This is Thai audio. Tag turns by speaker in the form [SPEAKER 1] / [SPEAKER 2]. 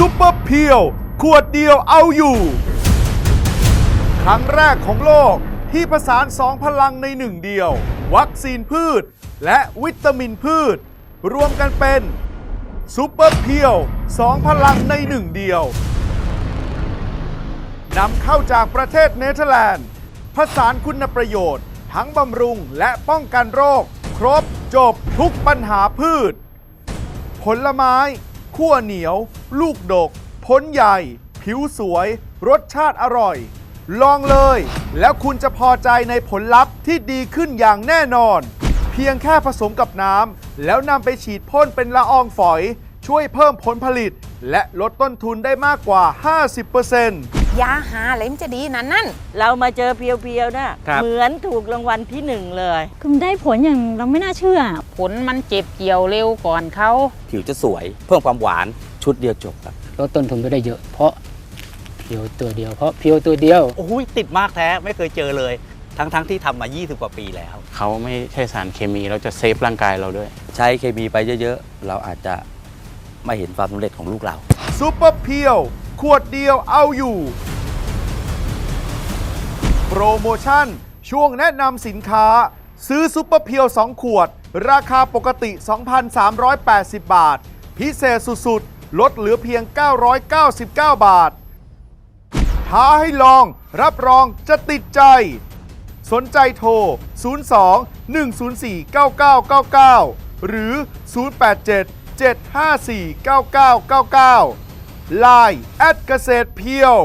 [SPEAKER 1] ซุปเปอร์เพียว ขวดเดียวเอาอยู่ ครั้งแรกของโลกที่ผสานสองพลังในหนึ่งเดียว วัคซีนพืช และวิตามินพืช รวมกันเป็นซุปเปอร์เพียวสองพลังในหนึ่งเดียวนำเข้าจากประเทศเนเธอร์แลนด์ผสานคุณประโยชน์ ทั้งบำรุงและป้องกันโรค ครบจบทุกปัญหาพืช ผลไม้ ขั้วเหนียว ลูกดก พ้นใหญ่ ผิวสวย รสชาติอร่อย ลองเลย แล้วคุณจะพอใจในผลลัพธ์ที่ดีขึ้นอย่างแน่นอน เพียงแค่ผสมกับน้ำแล้วนำไปฉีดพ่นเป็นละอองฝอย ช่วยเพิ่มผลผลิต และลดต้นทุนได้มากกว่า 50%
[SPEAKER 2] ยาหาอะไรมันจะดีนั่นนั่น
[SPEAKER 3] เรามาเจอเพียวๆนะครับเหมือนถูกรางวัลที่หนึ่งเลย
[SPEAKER 4] คือมันได้ผลอย่างเราไม่น่าเชื่อ
[SPEAKER 2] ผลมันเจ็บเกี่ยวเร็วก่อนเขา
[SPEAKER 5] ผิวจะสวย เพิ่มความหวานชุดเดียวจบครับ
[SPEAKER 6] ลดต้นทุนไปได้เยอะ เพราะเพียวตัวเดียวเพราะเพียวตัวเดียว
[SPEAKER 5] โอ้ยติดมากแท้ไม่เคยเจอเลย ทั้งทั้งที่ทำมา 20 กว่าปีแล้ว
[SPEAKER 7] เขาไม่ใช่สารเคมีเราจะเซฟร่างกายเราด้วย
[SPEAKER 5] ใช้เคมีไปเยอะๆ เราอาจจะไม่เห็นความสำเร็จของลูกเรา
[SPEAKER 1] ซุปเปอร์เพียว ขวดเดียวเอาอยู่ โปรโมชั่น ช่วงแนะนำสินค้า ซื้อซุปเปอร์เพียว 2 ขวด ราคาปกติ 2,380 บาท พิเศษสุดๆ ลดเหลือเพียง 999 บาทท้าให้ลองรับรองจะติดใจ สนใจโทร 02 104 9999 หรือ 087 754 9999 Line แอดเกษตรเพียว